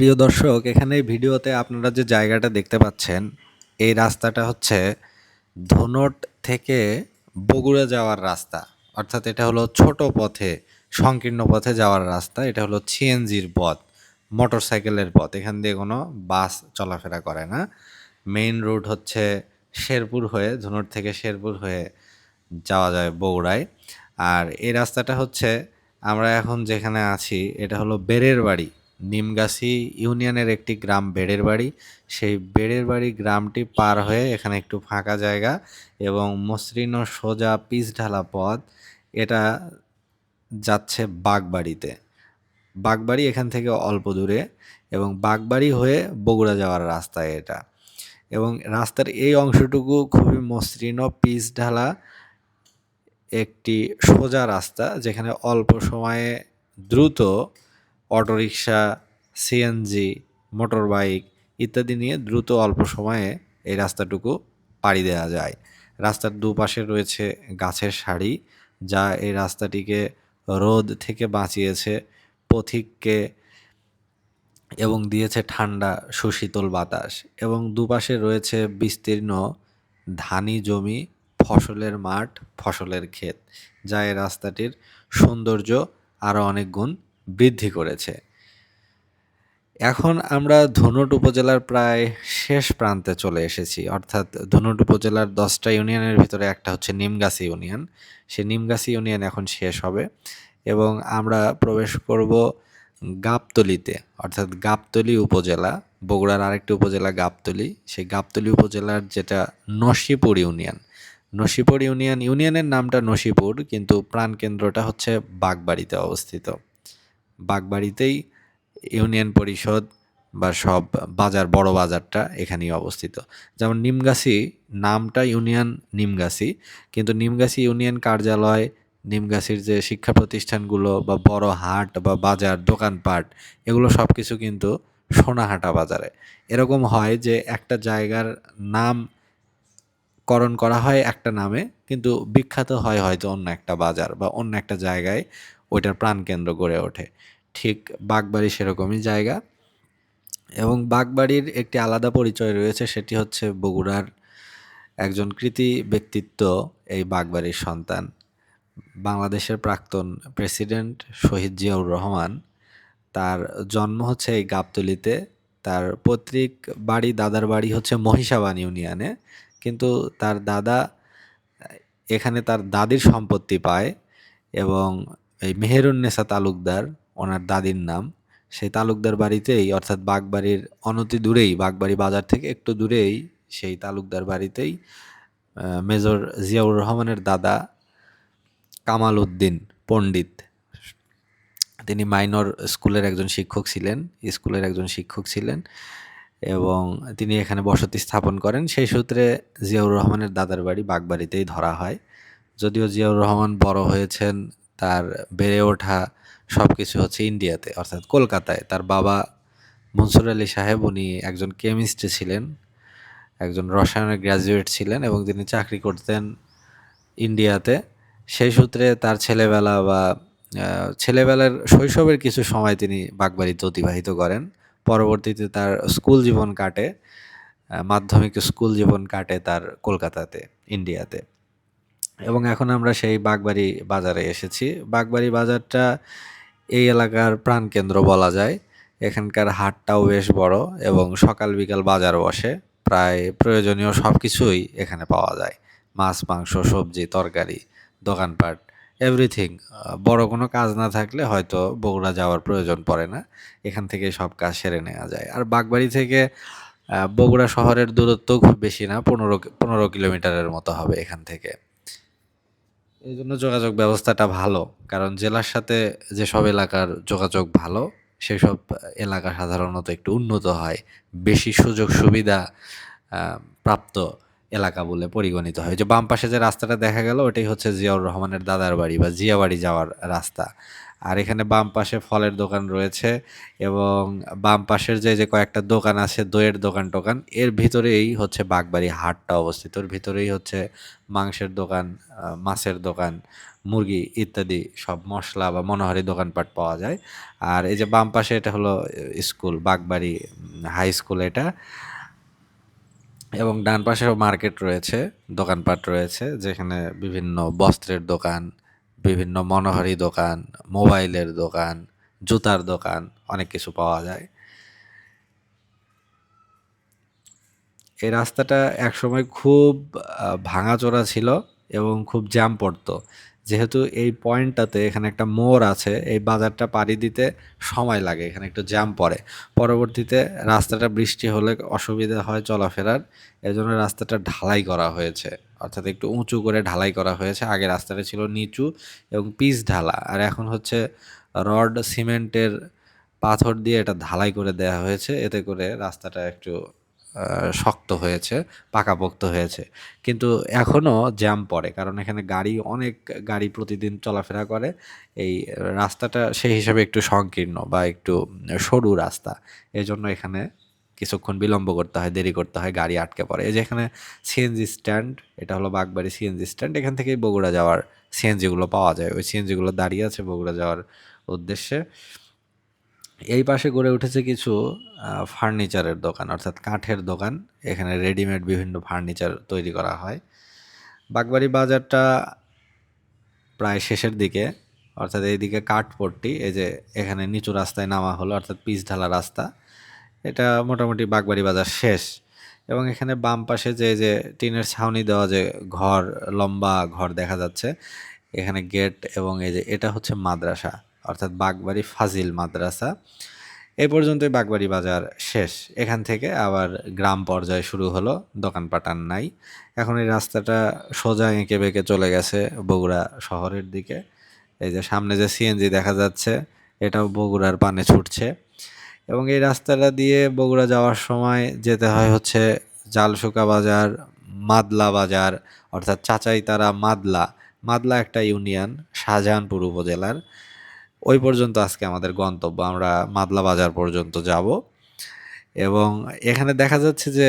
প্রিয় দর্শক, এখানে ভিডিওতে আপনারা যে জায়গাটা দেখতে পাচ্ছেন, এই রাস্তাটা হচ্ছে ধনট থেকে বগুড়া যাওয়ার রাস্তা। অর্থাৎ এটা হলো ছোট পথে, সংকীর্ণ পথে যাওয়ার রাস্তা। এটা হলো সিএনজির পথ মোটর সাইকেলের পথ। এখান দিয়ে কোনো বাস চলাফেরা করে না। মেইন রোড হচ্ছে শেরপুর হয়ে, ধনুট থেকে শেরপুর হয়ে যাওয়া যায় বগুড়ায়। আর এই রাস্তাটা হচ্ছে, আমরা এখন যেখানে আছি, এটা হলো বেড়ের বাড়ি। নিমগাছি ইউনিয়নের একটি গ্রাম বেড়ের বাড়ি। সেই বেড়ের বাড়ি গ্রামটি পার হয়ে এখানে একটু ফাঁকা জায়গা এবং মসৃণ সোজা পিচ ঢালা পথ। এটা যাচ্ছে বাগবাড়িতে। বাগবাড়ি এখান থেকে অল্প দূরে এবং বাগবাড়ি হয়ে বগুড়া যাওয়ার রাস্তায় এটা। এবং রাস্তার এই অংশটুকু খুবই মসৃণ পিচ ঢালা একটি সোজা রাস্তা যেখানে অল্প সময়ে দ্রুত অটোরিকশা সিএনজি মোটর বাইক ইত্যাদি নিয়ে দ্রুত অল্প সময়ে এই রাস্তাটুকু পাড়ি দেওয়া যায়। রাস্তার দুপাশে রয়েছে গাছের সারি, যা এই রাস্তাটিকে রোদ থেকে বাঁচিয়েছে, পথিককে এবং দিয়েছে ঠান্ডা, সুশীতল বাতাস। এবং দুপাশে রয়েছে বিস্তীর্ণ ধানি জমি, ফসলের মাঠ, ফসলের ক্ষেত, যা এই রাস্তাটির সৌন্দর্য আরও অনেক গুণ বৃদ্ধি করেছে। এখন আমরা ধনুট উপজেলার প্রায় শেষ প্রান্তে চলে এসেছি। অর্থাৎ ধনুট উপজেলার দশটা ইউনিয়নের ভিতরে একটা হচ্ছে নিমগাছি ইউনিয়ন। সে নিমগাছি ইউনিয়ন এখন শেষ হবে এবং আমরা প্রবেশ করব গাবতলিতে। অর্থাৎ গাবতলি উপজেলা, বগুড়ার আরেকটি উপজেলা গাবতলি। সেই গাবতলি উপজেলার যেটা নসিপুর ইউনিয়ন। নসিপুর ইউনিয়ন, ইউনিয়নের নামটা নসিপুর, কিন্তু প্রাণকেন্দ্রটা হচ্ছে বাগবাড়িতে অবস্থিত। বাগবাড়িতেই ইউনিয়ন পরিষদ বা সব বাজার, বড় বাজারটা এখানেই অবস্থিত। যেমন নিমগাছি, নামটা ইউনিয়ন নিমগাছি, কিন্তু নিমগাছি ইউনিয়ন কার্যালয়, নিমগাছির যে শিক্ষা প্রতিষ্ঠানগুলো বা বড় হাট বা বাজার, দোকানপাট, এগুলো সব কিছু কিন্তু সোনাহাটা বাজারে। এরকম হয় যে একটা জায়গার নাম করণ করা হয় একটা নামে, কিন্তু বিখ্যাত হয় হয়তো অন্য একটা বাজার বা অন্য একটা জায়গায় ওইটার প্রাণকেন্দ্র গড়ে ওঠে। ঠিক বাগবাড়ি সেরকমই জায়গা। এবং বাগবাড়ির একটি আলাদা পরিচয় রয়েছে, সেটি হচ্ছে বগুড়ার একজন কৃতি ব্যক্তিত্ব, এই বাগবাড়ির সন্তান। বাংলাদেশের প্রাক্তন প্রেসিডেন্ট শহীদ জিয়াউর রহমান। তার জন্ম হচ্ছে এই গাবতলিতে। তার পৈতৃক বাড়ি, দাদার বাড়ি হচ্ছে মহিষাবান ইউনিয়নে। কিন্তু তার দাদা এখানে তার দাদির সম্পত্তি পায় এবং এই মেহেরুন্নেসা তালুকদার, ওনার দাদির নাম। সেই তালুকদার বাড়িতেই, অর্থাৎ বাগবাড়ির অনতি দূরেই, বাগবাড়ি বাজার থেকে একটু দূরেই, সেই তালুকদার বাড়িতেই মেজর জিয়াউর রহমানের দাদা কামাল উদ্দিন পণ্ডিত। তিনি মাইনর স্কুলের একজন শিক্ষক ছিলেন, স্কুলের একজন শিক্ষক ছিলেন এবং তিনি এখানে বসতি স্থাপন করেন। সেই সূত্রে জিয়াউর রহমানের দাদার বাড়ি বাগবাড়িতেই ধরা হয়। যদিও জিয়াউর রহমান বড় হয়েছেন তার বেড়ে ওঠা সব কিছু হচ্ছে ইন্ডিয়াতে, অর্থাৎ কলকাতায়। তার বাবা মনসুর আলী সাহেব, উনি একজন কেমিস্ট ছিলেন, একজন রসায়নের গ্র্যাজুয়েট ছিলেন এবং তিনি চাকরি করতেন ইন্ডিয়াতে। সেই সূত্রে তার ছেলেবেলা বা ছেলেবেলার শৈশবের কিছু সময় তিনি বাগবাড়িতে অতিবাহিত করেন। পরবর্তীতে তার স্কুল জীবন কাটে মাধ্যমিক স্কুল জীবন কাটে তার কলকাতাতে, ইন্ডিয়াতে। এবং এখন আমরা সেই বাগবাড়ি বাজারে এসেছি। বাগবাড়ি বাজারটা এই এলাকার প্রাণকেন্দ্র বলা যায়। এখানকার হাটটাও বেশ বড় এবং সকাল বিকাল বাজার বসে প্রায় প্রয়োজনীয় সব কিছুই এখানে পাওয়া যায়। মাছ, মাংস, সবজি, তরকারি, দোকানপাট এভরিথিং বড় কোনো কাজ না থাকলে হয়তো বগুড়া যাওয়ার প্রয়োজন পড়ে না। এখান থেকে সব কাজ সেরে নেওয়া যায়। আর বাগবাড়ি থেকে বগুড়া শহরের দূরত্ব খুব বেশি না, পনেরো পনেরো কিলোমিটারের মতো হবে এখান থেকে। এই জন্য যোগাযোগ ব্যবস্থাটা ভালো। কারণ জেলার সাথে যেসব এলাকার যোগাযোগ ভালো, সেসব এলাকা সাধারণত একটু উন্নত হয়। বেশি সুযোগ সুবিধা প্রাপ্ত এলাকা বলে পরিগণিত হয়। যে বাম পাশে যে রাস্তাটা দেখা গেল, ওটাই হচ্ছে জিয়াউর রহমানের দাদার বাড়ি বা জিয়া বাড়ি যাওয়ার রাস্তা। আর এখানে বাম পাশে ফলের দোকান রয়েছে এবং বাম পাশের যে যে কয়েকটা দোকান আছে, দইয়ের দোকান টোকান, এর ভিতরেই হচ্ছে বাগবাড়ি হাটটা অবস্থিত। ওর ভিতরেই হচ্ছে মাংসের দোকান মাছের দোকান, মুরগি ইত্যাদি সব মশলা বা মনোহারি দোকানপাট পাওয়া যায়। আর এই যে বাম পাশে এটা হলো স্কুল, বাগবাড়ি হাই স্কুল এটা। এবং ডান পাশেও মার্কেট রয়েছে, দোকানপাট রয়েছে, যেখানে বিভিন্ন বস্ত্রের দোকান, বিভিন্ন মনোহারি দোকান, মোবাইলের দোকান, জুতার দোকান, অনেক কিছু পাওয়া যায়। এই রাস্তাটা একসময় খুব ভাঙাচোরা ছিল এবং খুব জ্যাম পড়তো। যেহেতু এই পয়েন্টটাতে এখানে একটা মোড় আছে, এই বাজারটা পাড়ি দিতে সময় লাগে, এখানে একটু জ্যাম পড়ে। পরবর্তীতে রাস্তাটা বৃষ্টি হলে অসুবিধা হয় চলাফেরার, এজন্য রাস্তাটা ঢালাই করা হয়েছে। অর্থাৎ একটু উঁচু করে ঢালাই করা হয়েছে, আগে রাস্তাটা ছিল নিচু এবং পিচ ঢালা। আর এখন হচ্ছে রড, সিমেন্টের পাথর দিয়ে এটা ঢালাই করে দেওয়া হয়েছে, এতে করে রাস্তাটা একটু শক্ত হয়েছে, পাকাপোক্ত হয়েছে। কিন্তু এখনও জ্যাম পড়ে, কারণ এখানে গাড়ি, অনেক গাড়ি প্রতিদিন চলাফেরা করে। এই রাস্তাটা সেই হিসাবে একটু সংকীর্ণ বা একটু সরু রাস্তা। এজন্য এখানে কিছুক্ষণ বিলম্ব করতে হয়, দেরি করতে হয়, গাড়ি আটকে পড়ে। এই যে এখানে সিএনজি স্ট্যান্ড এটা হলো বাগবাড়ি সিএনজি স্ট্যান্ড এখান থেকেই বগুড়া যাওয়ার সিএনজিগুলো পাওয়া যায়। ওই সিএনজিগুলো দাঁড়িয়ে আছে বগুড়া যাওয়ার উদ্দেশ্যে। এই পাশে গড়ে উঠেছে কিছু ফার্নিচারের দোকান, অর্থাৎ কাঠের দোকান। এখানে রেডিমেড বিভিন্ন ফার্নিচার তৈরি করা হয়। বাগবাড়ি বাজারটা প্রায় শেষের দিকে, অর্থাৎ এইদিকে কাঠপট্টি, এই যে এখানে নিচু রাস্তায় নামা হলো, অর্থাৎ পিচ ঢালা রাস্তা। এটা মোটামুটি বাগবাড়ি বাজার শেষ। এবং এখানে বাম পাশে যে যে টিনের ছাউনি দেওয়া যে ঘর, লম্বা ঘর দেখা যাচ্ছে, এখানে গেট এবং এই যে এটা হচ্ছে মাদ্রাসা। অর্থাৎ বাগবাড়ি ফাজিল মাদ্রাসা। এ পর্যন্তই বাগবাড়ি বাজার শেষ। এখান থেকে আবার গ্রাম পর্যায়ে শুরু হলো, দোকানপাট আর নাই। এখন এই রাস্তাটা সোজা এঁকে বেঁকে চলে গেছে বগুড়া শহরের দিকে। এই যে সামনে যে সিএনজি দেখা যাচ্ছে, এটাও বগুড়ার পানে ছুটছে। এবং এই রাস্তাটা দিয়ে বগুড়া যাওয়ার সময় যেতে হয় হচ্ছে জালশুকা বাজার, মাদলা বাজার, অর্থাৎ চাচাইতারা মাদলা। মাদলা একটা ইউনিয়ন, শাহজাহানপুর উপজেলার। ওই পর্যন্ত আজকে আমাদের গন্তব্য, আমরা মাদলা বাজার পর্যন্ত যাব। এবং এখানে দেখা যাচ্ছে যে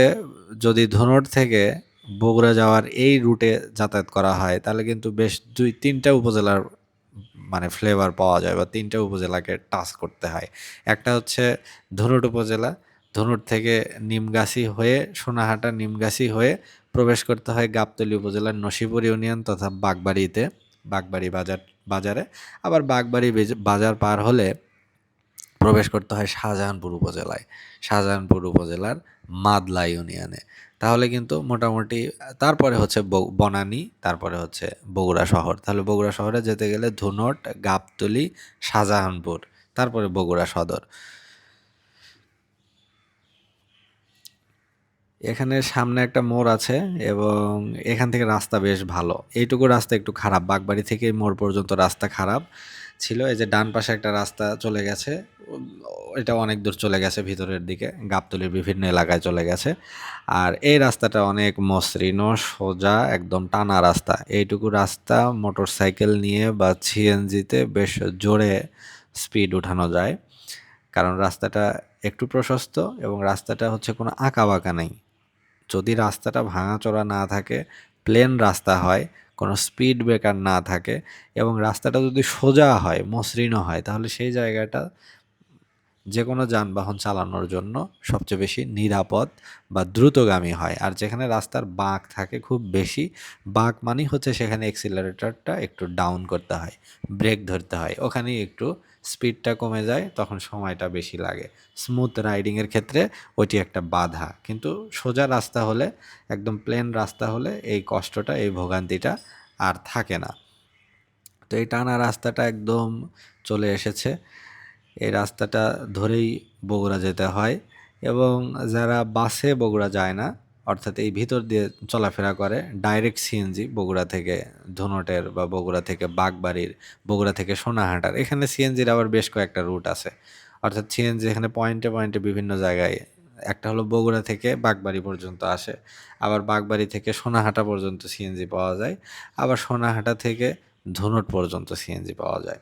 যদি ধনুর থেকে বগুড়া যাওয়ার এই রুটে যাতায়াত করা হয়, তাহলে কিন্তু বেশ দুই, তিনটা উপজেলার মানে ফ্লেভার পাওয়া যায় বা তিনটা উপজেলাকে টাচ করতে হয়। একটা হচ্ছে ধনুট উপজেলা, ধনুট থেকে নিমগাছি হয়ে, সোনাহাটা নিমগাছি হয়ে প্রবেশ করতে হয় গাবতলী উপজেলার নসিপুর ইউনিয়ন তথা বাগবাড়িতে। বাগবাড়ি বাজার, বাজারে। আবার বাগবাড়ি বাজার পার হলে প্রবেশ করতে হয় শাহজাহানপুর উপজেলায়। শাহজাহানপুর উপজেলার মাদলা ইউনিয়নে। তাহলে কিন্তু মোটামুটি, তারপরে হচ্ছে বনানী, তারপরে হচ্ছে বগুড়া শহর। তাহলে বগুড়া শহরে যেতে গেলে ধুনট, গাবতলি, শাহজাহানপুর, তারপরে বগুড়া সদর। এখানে সামনে একটা মোড় আছে এবং এখান থেকে রাস্তা বেশ ভালো। এইটুকু রাস্তা একটু খারাপ। বাগবাড়ি থেকে মোড় পর্যন্ত রাস্তা খারাপ ছিল। এই যে ডান পাশে একটা রাস্তা চলে গেছে, এটা অনেক দূর চলে গেছে ভিতরের দিকে, গাবতলির বিভিন্ন এলাকায় চলে গেছে। আর এই রাস্তাটা অনেক মসৃণ, সোজা, একদম টানা রাস্তা। এইটুকু রাস্তা মোটর সাইকেল নিয়ে বা সিএনজিতে বেশ জোরে স্পিড উঠানো যায়। কারণ রাস্তাটা একটু প্রশস্ত এবং রাস্তাটা হচ্ছে কোনো আঁকা বাঁকা নেই। যদি রাস্তাটা ভাঙাচোরা না থাকে প্লেন রাস্তা হয়, কোনো স্পিড ব্রেকার না থাকে এবং রাস্তাটা যদি সোজা হয়, মসৃণ হয়, তাহলে সেই জায়গাটা যে কোনো যানবাহন চালানোর জন্য সবচেয়ে বেশি নিরাপদ বা দ্রুতগামী হয়। আর যেখানে রাস্তার বাঁক থাকে খুব বেশি, বাঁক মানেই হচ্ছে সেখানে এক্সিলারেটরটা একটু ডাউন করতে হয় ব্রেক ধরতে হয়, ওখানেই একটু স্পিডটা কমে যায়, তখন সময়টা বেশি লাগে। স্মুথ রাইডিংয়ের ক্ষেত্রে ওইটি একটা বাধা। কিন্তু সোজা রাস্তা হলে, একদম প্লেন রাস্তা হলে এই কষ্টটা, এই ভোগান্তিটা আর থাকে না। তো এই টানা রাস্তাটা একদম চলে এসেছে। এই রাস্তাটা ধরেই বগুড়া যেতে হয় এবং যারা বাসে বগুড়া যায় না অর্থাৎ এই ভিতর দিয়ে চলাফেরা করে ডাইরেক্ট সিএনজি বগুড়া থেকে ধুনটের বা বগুড়া থেকে বাগবাড়ির, বগুড়া থেকে সোনাহাটার। এখানে সিএনজির আবার বেশ কয়েকটা রুট আছে। অর্থাৎ সিএনজি এখানে পয়েন্টে পয়েন্টে বিভিন্ন জায়গায়, একটা হলো বগুড়া থেকে বাগবাড়ি পর্যন্ত আসে, আবার বাগবাড়ি থেকে সোনাহাটা পর্যন্ত সিএনজি পাওয়া যায়, আবার সোনাহাটা থেকে ধুনট পর্যন্ত সিএনজি পাওয়া যায়।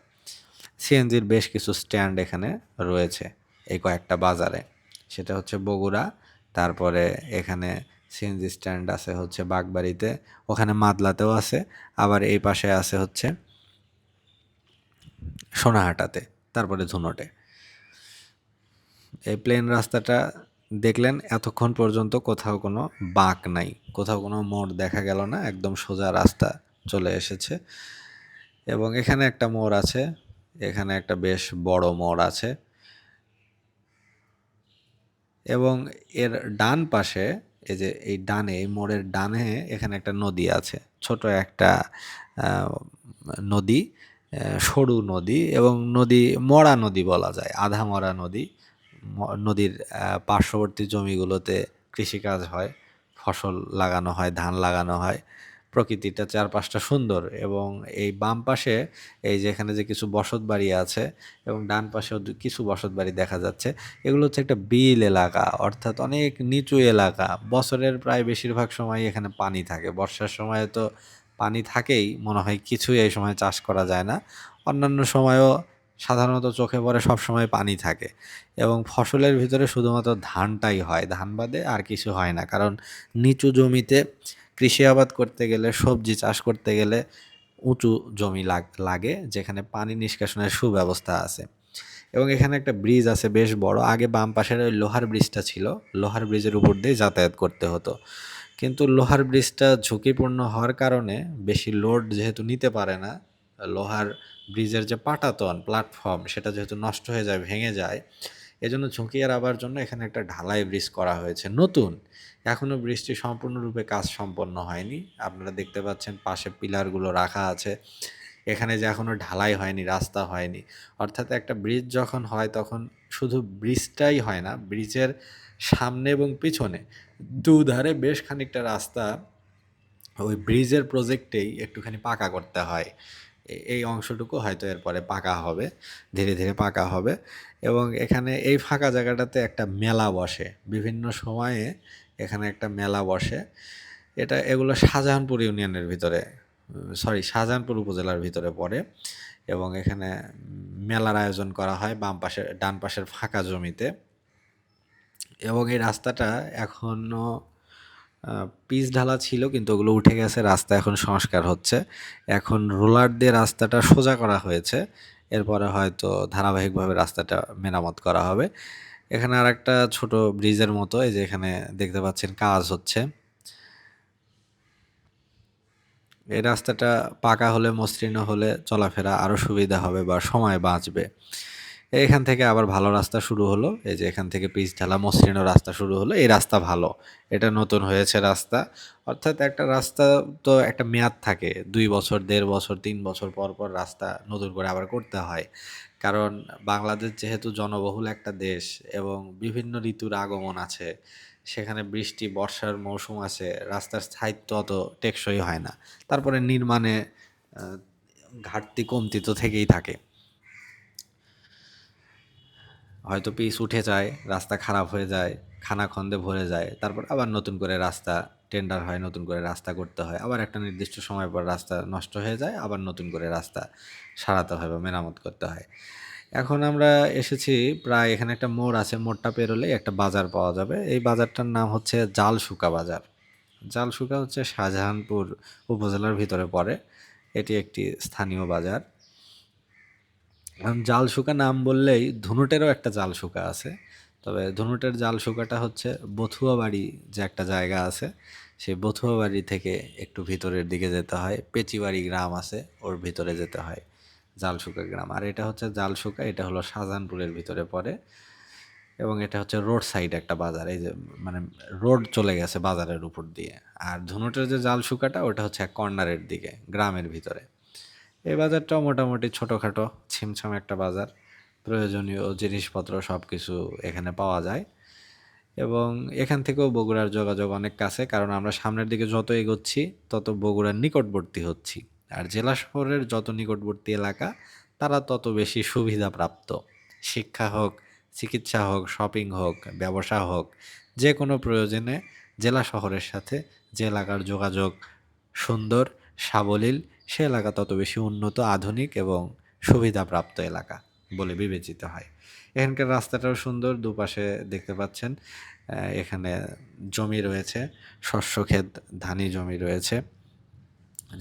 সিএনজির বেশ কিছু স্ট্যান্ড এখানে রয়েছে এই কয়েকটা বাজারে। সেটা হচ্ছে বগুড়া, তারপরে এখানে সিএনজি স্ট্যান্ড আছে হচ্ছে বাগবাড়িতে, ওখানে মাদলাতেও আছে, আবার এই পাশে আছে হচ্ছে সোনাহাটাতে, তারপরে ধুনটে এই প্লেন রাস্তাটা দেখলেন, এতক্ষণ পর্যন্ত কোথাও কোনো বাঁক নাই, কোথাও কোনো মোড় দেখা গেল না, একদম সোজা রাস্তা চলে এসেছে। এবং এখানে একটা মোড় আছে, এখানে একটা বেশ বড় মোড় আছে। এবং এর ডান পাশে এই যে এই ডানে, এই মোড়ের ডানে এখানে একটা নদী আছে। ছোট একটা নদী সরু নদী এবং নদী, মরা নদী বলা যায়, আধা মরা নদী। নদীর পার্শ্ববর্তী জমিগুলোতে কৃষিকাজ হয়, ফসল লাগানো হয়, ধান লাগানো হয়। প্রকৃতিটা চারপাশটা সুন্দর এবং এই বাম পাশে এই যে এখানে যে কিছু বসত বাড়ি আছে এবং ডান পাশেও কিছু বসত বাড়ি দেখা যাচ্ছে, এগুলো হচ্ছে একটা বিল এলাকা, অর্থাৎ অনেক নিচু এলাকা। বছরের প্রায় বেশিরভাগ সময় এখানে পানি থাকে। বর্ষার সময় তো পানি থাকেই, মনে হয় কিছুই এই সময় চাষ করা যায় না। অন্যান্য সময়ও সাধারণত চোখে পড়ে সব সময় পানি থাকে এবং ফসলের ভিতরে শুধুমাত্র ধানটাই হয়। ধান বাদে আর কিছু হয় না, কারণ নিচু জমিতে কৃষি আবাদ করতে গেলে, সবজি চাষ করতে গেলে উঁচু জমি লাগ- যেখানে পানি নিষ্কাশনের সুব্যবস্থা আছে। এবং এখানে একটা ব্রিজ আছে বেশ বড়। আগে বাম পাশের ওই লোহার ব্রিজটা ছিল। লোহার ব্রিজের উপর দিয়ে যাতায়াত করতে হতো। কিন্তু লোহার ব্রিজটা ঝুঁকিপূর্ণ হওয়ার কারণে বেশি লোড যেহেতু নিতে পারে না, লোহার ব্রিজের যে পাটাতন প্ল্যাটফর্ম সেটা যেহেতু নষ্ট হয়ে যায়, ভেঙে যায়, এজন্য ঝুঁকি আর এড়াবার জন্য এখানে একটা ঢালাই ব্রিজ করা হয়েছে। নতুন এখনও ব্রিজটি সম্পূর্ণরূপে কাজ সম্পন্ন হয়নি। আপনারা দেখতে পাচ্ছেন পাশে পিলারগুলো রাখা আছে। এখানে যে এখনও ঢালাই হয়নি, রাস্তা হয়নি। অর্থাৎ একটা ব্রিজ যখন হয় তখন শুধু ব্রিজটাই হয় না ব্রিজের সামনে এবং পিছনে দুধারে বেশ খানিকটা রাস্তা ওই ব্রিজের প্রজেক্টেই একটুখানি পাকা করতে হয়। এই অংশটুকু হয়তো এরপরে পাকা হবে, ধীরে ধীরে পাকা হবে। এবং এখানে এই ফাঁকা জায়গাটাতে একটা মেলা বসে। বিভিন্ন সময়ে এখানে একটা মেলা বসে। এটা, এগুলো শাহজাহানপুর ইউনিয়নের ভিতরে সরি শাহজাহানপুর উপজেলার ভিতরে পড়ে এবং এখানে মেলার আয়োজন করা হয় বাম পাশের, ডান পাশের ফাঁকা জমিতে। এবং এই রাস্তাটা এখনও পিচ ঢালা ছিল কিন্তু ওগুলো উঠে গেছে, রাস্তা এখন সংস্কার হচ্ছে। এখন রোলার দিয়ে রাস্তাটা সোজা করা হয়েছে। এরপরে হয়তো ধারাবাহিকভাবে রাস্তাটা মেরামত করা হবে। এখানে আর একটা ছোট ব্রিজের মতো, এই যে এখানে দেখতে পাচ্ছেন কাজ হচ্ছে। এই রাস্তাটা পাকা হলে, মসৃণ হলে চলাফেরা আরও সুবিধা হবে বা সময় বাঁচবে। এখান থেকে আবার ভালো রাস্তা শুরু হলো, এই যে এখান থেকে পিচ ঢালা, মসৃণ রাস্তা শুরু হলো, এই রাস্তা ভালো। এটা নতুন হয়েছে রাস্তা, অর্থাৎ একটা রাস্তা তো একটা মেয়াদ থাকে, দুই বছর, দেড় বছর, তিন বছর পর পর রাস্তা নতুন করে আবার করতে হয়। কারণ বাংলাদেশ যেহেতু জনবহুল একটা দেশ এবং বিভিন্ন ঋতুর আগমন আছে, সেখানে বৃষ্টি, বর্ষার মৌসুম আছে, রাস্তার স্থায়িত্ব অত টেকসই হয় না। তারপরে নির্মাণে ঘাটতি, কমতি তো থেকেই থাকে। হয়তো পিচ উঠে যায়, রাস্তা খারাপ হয়ে যায়, খানাখন্দে ভরে যায়, তারপর আবার নতুন করে রাস্তা টেন্ডার হয়, নতুন করে রাস্তা করতে হয়। আবার একটা নির্দিষ্ট সময় পর রাস্তা নষ্ট হয়ে যায়, আবার নতুন করে রাস্তা সারাতে হয় বা মেরামত করতে হয়। এখন আমরা এসেছি প্রায় এখানে একটা মোড় আছে, মোড়টা পেরোলেই একটা বাজার পাওয়া যাবে। এই বাজারটার নাম হচ্ছে জালশুকা বাজার। জালশুকা হচ্ছে শাহজাহানপুর উপজেলার ভিতরে পড়ে। এটি একটি স্থানীয় বাজার। এখন জাল শুকা নাম বললেই ধুনুটেরও একটা জাল শুকা আছে। তবে ধুনুটের জাল শুকাটা হচ্ছে বথুয়া বাড়ি যে একটা জায়গা আছে, সেই বথুয়া বাড়ি থেকে একটু ভিতরের দিকে যেতে হয়, পেচিবাড়ি গ্রাম আছে, ওর ভিতরে যেতে হয় জালশুকা গ্রাম। আর এটা হচ্ছে জাল জালশুকা এটা হলো শাহজাহানপুরের ভিতরে পড়ে এবং এটা হচ্ছে রোড সাইড একটা বাজার, এই যে মানে রোড চলে গেছে বাজারের উপর দিয়ে। আর ধনুটের যে জাল শুকাটা, ওটা হচ্ছে এক কর্নারের দিকে, গ্রামের ভিতরে। এই বাজারটাও মোটামুটি ছোটোখাটো, ছিমছাম একটা বাজার। প্রয়োজনীয় জিনিসপত্র সব কিছু এখানে পাওয়া যায়। এবং এখান থেকেও বগুড়ার যোগাযোগ অনেক কাছে, কারণ আমরা সামনের দিকে যত এগোচ্ছি, তত বগুড়ার নিকটবর্তী হচ্ছি। আর জেলা শহরের যত নিকটবর্তী এলাকা, তারা তত বেশি সুবিধাপ্রাপ্ত। শিক্ষা হোক, চিকিৎসা হোক, শপিং হোক, ব্যবসা হোক, যে কোনো প্রয়োজনে জেলা শহরের সাথে যে এলাকার যোগাযোগ সুন্দর, সাবলীল, সে এলাকা তত বেশি উন্নত, আধুনিক এবং সুবিধাপ্রাপ্ত এলাকা। বলে বিবেচিত হয়। এখানকার রাস্তাটাও সুন্দর, দুপাশে দেখতে পাচ্ছেন এখানে জমি রয়েছে, শস্য ক্ষেত, ধানি জমি রয়েছে,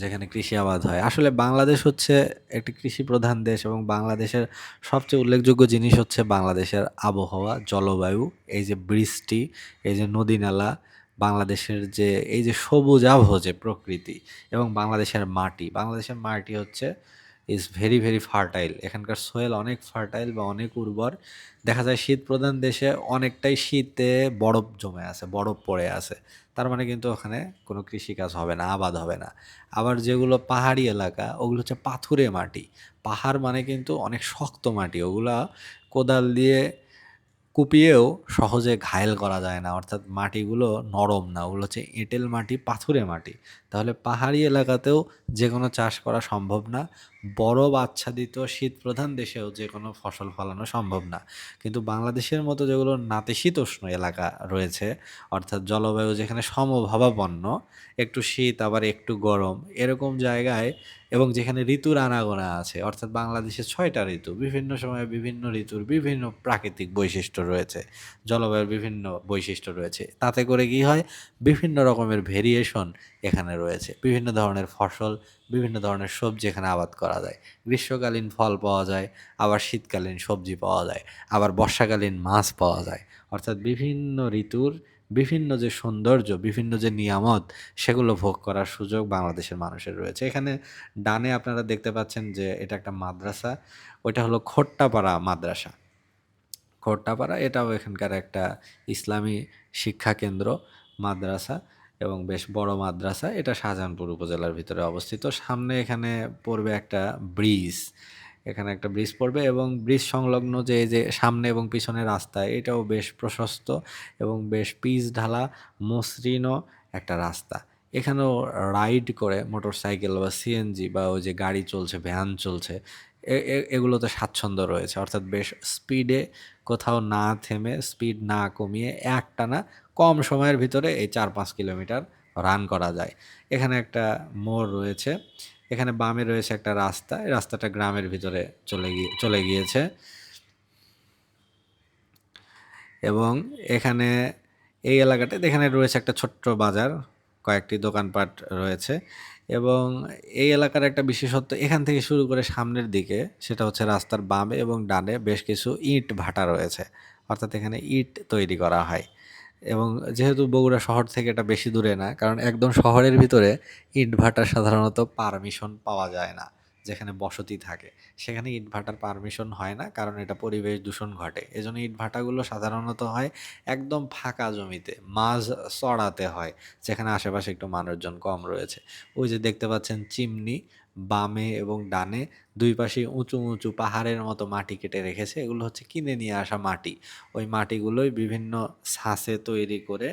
যেখানে কৃষি আবাদ হয়। আসলে বাংলাদেশ হচ্ছে একটি কৃষি প্রধান দেশ এবং বাংলাদেশের সবচেয়ে উল্লেখযোগ্য জিনিস হচ্ছে বাংলাদেশের আবহাওয়া, জলবায়ু, এই যে বৃষ্টি, এই যে নদী নালা, বাংলাদেশের যে, এই যে সবুজ আবহ যে প্রকৃতি এবং বাংলাদেশের মাটি। বাংলাদেশের মাটি হচ্ছে ইজ ভেরি ভেরি ফার্টাইল এখানকার সোয়েল অনেক ফার্টাইল বা অনেক উর্বর। দেখা যায় শীত প্রধান দেশে অনেকটাই শীতে বরফ জমে আছে, বরফ পড়ে আছে। তার মানে কিন্তু ওখানে কোনো কৃষিকাজ হবে না, আবাদ হবে না। আবার যেগুলো পাহাড়ি এলাকা, ওগুলো হচ্ছে পাথুরে মাটি। পাহাড় মানে কিন্তু অনেক শক্ত মাটি, ওগুলা কোদাল দিয়ে কুপিয়েও সহজে ঘায়েল করা যায় না। অর্থাৎ মাটিগুলো নরম না, ওগুলো হচ্ছে এঁটেল মাটি, পাথুরে মাটি। তাহলে পাহাড়ি এলাকাতেও যে কোনো চাষ করা সম্ভব না। বরফ আচ্ছাদিত শীত প্রধান দেশেও যে কোনো ফসল ফলানো সম্ভব না। কিন্তু বাংলাদেশের মতো যেগুলো নাতিশীতোষ্ণ এলাকা রয়েছে, অর্থাৎ জলবায়ু যেখানে সমভাবাপন্ন, একটু শীত, আবার একটু গরম, এরকম জায়গায় এবং যেখানে ঋতুর আনাগোনা আছে, অর্থাৎ বাংলাদেশে ছয়টা ঋতু, বিভিন্ন সময়ে বিভিন্ন ঋতুর বিভিন্ন প্রাকৃতিক বৈশিষ্ট্য রয়েছে, জলবায়ুর বিভিন্ন বৈশিষ্ট্য রয়েছে। তাতে করে কি হয়? বিভিন্ন রকমের ভেরিয়েশন এখানে রয়েছে, বিভিন্ন ধরনের ফসল বিভিন্ন ধরনের সবজি এখানে আবাদ করা যায়। গ্রীষ্মকালীন ফল পাওয়া যায়, আবার শীতকালীন সবজি পাওয়া যায়, আবার বর্ষাকালীন মাছ পাওয়া যায়। অর্থাৎ বিভিন্ন ঋতুর বিভিন্ন যে সৌন্দর্য, বিভিন্ন যে নিয়ামত, সেগুলো ভোগ করার সুযোগ বাংলাদেশের মানুষের রয়েছে। এখানে ডানে আপনারা দেখতে পাচ্ছেন যে এটা একটা মাদ্রাসা, ওইটা হলো খোট্টাপাড়া মাদ্রাসা। খোট্টাপাড়া এটাও এখানকার একটা ইসলামী শিক্ষা কেন্দ্র, মাদ্রাসা। এবং বেশ বড় মাদ্রাসা। এটা শাহজাহানপুর উপজেলার ভিতরে অবস্থিত। সামনে এখানে পড়বে একটা ব্রিজ। এখানে একটা ব্রিজ পড়বে এবং ব্রিজ সংলগ্ন যে যে সামনে এবং পিছনে রাস্তা, এটাও বেশ প্রশস্ত এবং বেশ পিচ ঢালা মসৃণ একটা রাস্তা। এখানেও রাইড করে মোটরসাইকেল বা সিএনজি বা ওই যে গাড়ি চলছে, ভ্যান চলছে এগুলোতে স্বাচ্ছন্দ্য রয়েছে। অর্থাৎ বেশ স্পিডে কোথাও না থেমে স্পিড না কমিয়ে একটানা কম সময়ের ভিতরে এই চার পাঁচ কিলোমিটার রান করা যায়। এখানে একটা মোড় রয়েছে, এখানে বামে রয়েছে একটা রাস্তা, এই রাস্তাটা গ্রামের ভিতরে চলে গিয়ে, চলে গিয়েছে। এবং এখানে এই এলাকাটায় এখানে রয়েছে একটা ছোট্ট বাজার, কয়েকটি দোকানপাট রয়েছে। এবং এই এলাকার একটা বিশেষত্ব এখান থেকে শুরু করে সামনের দিকে, সেটা হচ্ছে রাস্তার বামে এবং ডানে বেশ কিছু ইট ভাটা রয়েছে। অর্থাৎ এখানে ইট তৈরি করা হয়। এবং যেহেতু বগুড়া শহর থেকে এটা বেশি দূরে না, কারণ একদম শহরের ভিতরে ইট ভাটা সাধারণত পারমিশন পাওয়া যায় না। যেখানে বসতি থাকে, সেখানে ইট ভাটার পারমিশন হয় না, কারণ এটা পরিবেশ দূষণ ঘটে। এজন্য ইট ভাটাগুলো সাধারণত হয় একদম ফাঁকা জমিতে, মাছ চড়াতে হয়, যেখানে আশেপাশে একটু মানুষজন কম রয়েছে। ওই যে দেখতে পাচ্ছেন চিমনি, বামে এবং ডানে দুই পাশে উঁচু উঁচু পাহাড়ের মতো মাটি কেটে রেখেছে। এগুলো হচ্ছে কিনে নিয়ে আসা মাটি। ওই মাটিগুলোই বিভিন্ন ছাঁচে তৈরি করে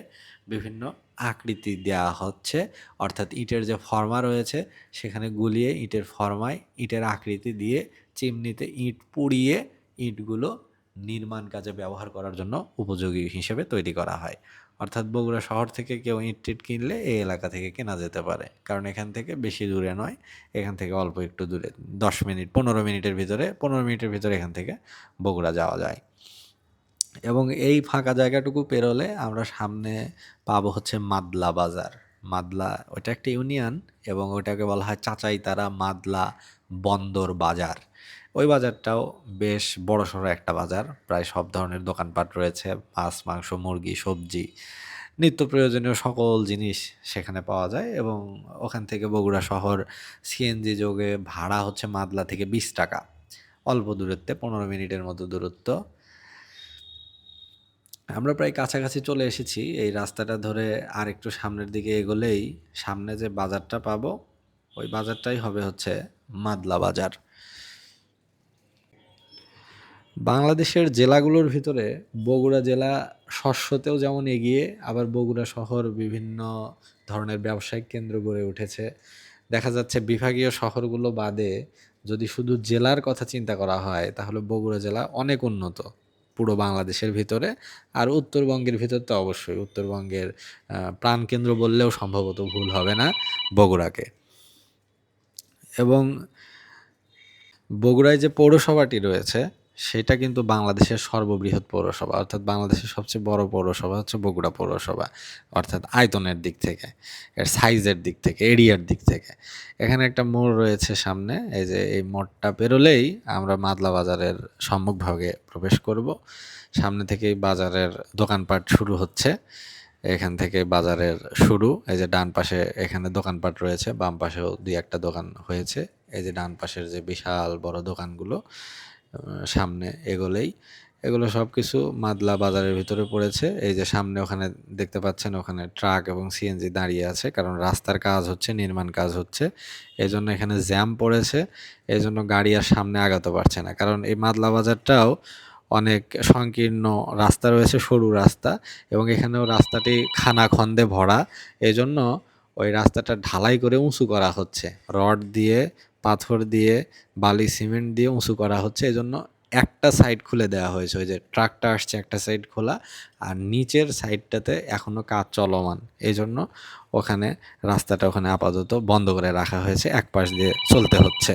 বিভিন্ন আকৃতি দেওয়া হচ্ছে। অর্থাৎ ইটের যে ফর্মা রয়েছে, সেখানে গুলিয়ে ইটের ফর্মায় ইটের আকৃতি দিয়ে চিমনিতে ইট পুড়িয়ে ইটগুলো নির্মাণ কাজে ব্যবহার করার জন্য উপযোগী হিসেবে তৈরি করা হয়। অর্থাৎ বগুড়া শহর থেকে কেউ ইট টিট কিনলে এই এলাকা থেকে কেনা যেতে পারে। কারণ এখান থেকে বেশি দূরে নয়, এখান থেকে অল্প একটু দূরে, দশ মিনিট, পনেরো মিনিটের ভিতরে, পনেরো মিনিটের ভিতরে এখান থেকে বগুড়া যাওয়া যায়। এবং এই ফাঁকা জায়গাটুকু পেরোলে আমরা সামনে পাবো হচ্ছে মাদলা বাজার। মাদলা ওটা একটা ইউনিয়ন এবং ওটাকে বলা হয় চাচাইতারা মাদলা বন্দর বাজার। ওই বাজারটাও বেশ বড়সড় একটা বাজার, প্রায় সব ধরনের দোকানপাট রয়েছে, মাছ, মাংস, মুরগি, সবজি, নিত্য প্রয়োজনীয় সকল জিনিস সেখানে পাওয়া যায় এবং ওখান থেকে বগুড়া শহর সিএনজি যোগে ভাড়া হচ্ছে মাদলা থেকে বিশ টাকা। অল্প দূরত্বে, পনেরো মিনিটের মতো দূরত্ব। আমরা প্রায় কাছাকাছি চলে এসেছি। এই রাস্তাটা ধরে আর একটু সামনের দিকে এগোলেই সামনে যে বাজারটা পাবো, ওই বাজারটাই হবে হচ্ছে মাদলা বাজার। বাংলাদেশের জেলাগুলোর ভিতরে বগুড়া জেলা শস্যতেও যেমন এগিয়ে, আবার বগুড়া শহর বিভিন্ন ধরনের ব্যবসায়িক কেন্দ্র গড়ে উঠেছে। দেখা যাচ্ছে বিভাগীয় শহরগুলো বাদে যদি শুধু জেলার কথা চিন্তা করা হয়, তাহলে বগুড়া জেলা অনেক উন্নত। পুরো বাংলাদেশের ভিতরে। আর উত্তরবঙ্গের ভিতর তো অবশ্যই, উত্তরবঙ্গের প্রাণকেন্দ্র বললেও সম্ভবত ভুল হবে না বগুড়াকে। এবং বগুড়ায় যে পৌরসভাটি রয়েছে সেটা কিন্তু বাংলাদেশের সর্ববৃহৎ পৌরসভা, অর্থাৎ বাংলাদেশের সবচেয়ে বড় পৌরসভা হচ্ছে বগুড়া পৌরসভা, অর্থাৎ আয়তনের দিক থেকে, এর সাইজের দিক থেকে এরিয়ার দিক থেকে। এখানে একটা মোড় রয়েছে সামনে, এই যে এই মোড়টা পেরোলেই আমরা মাদলা বাজারের সম্মুখভাগে প্রবেশ করব। সামনে থেকেই বাজারের দোকানপাট শুরু হচ্ছে, এখান থেকে বাজারের শুরু, এই যে ডান পাশে এখানে দোকানপাট রয়েছে, বাম পাশেও দুই একটা দোকান হয়েছে, এই যে ডান পাশের যে বিশাল বড় দোকানগুলো সামনে এগোলেই। এগুলো সব কিছু মাদলা বাজারের ভিতরে পড়েছে। এই যে সামনে ওখানে দেখতে পাচ্ছেন, ওখানে ট্রাক এবং সিএনজি দাঁড়িয়ে আছে, কারণ রাস্তার কাজ হচ্ছে, নির্মাণ কাজ হচ্ছে। এই জন্য এখানে জ্যাম পড়েছে এই জন্য গাড়ি আর সামনে আগাতে পারছে না। কারণ এই মাদলা বাজারটাও অনেক সংকীর্ণ রাস্তা রয়েছে, সরু রাস্তা, এবং এখানেও রাস্তাটি খানাখন্দে ভরা। এই জন্য ওই রাস্তাটা ঢালাই করে উঁচু করা হচ্ছে। রড দিয়ে পাথর দিয়ে, বালি, সিমেন্ট দিয়ে উঁচু করা হচ্ছে। এই জন্য একটা সাইড খুলে দেওয়া হয়েছে। ওই যে ট্রাকটা আসছে একটা সাইড খোলা আর নিচের সাইডটাতে এখনও কাজ চলমান। এই জন্য ওখানে রাস্তাটা ওখানে আপাতত বন্ধ করে রাখা হয়েছে। এক পাশ দিয়ে চলতে হচ্ছে।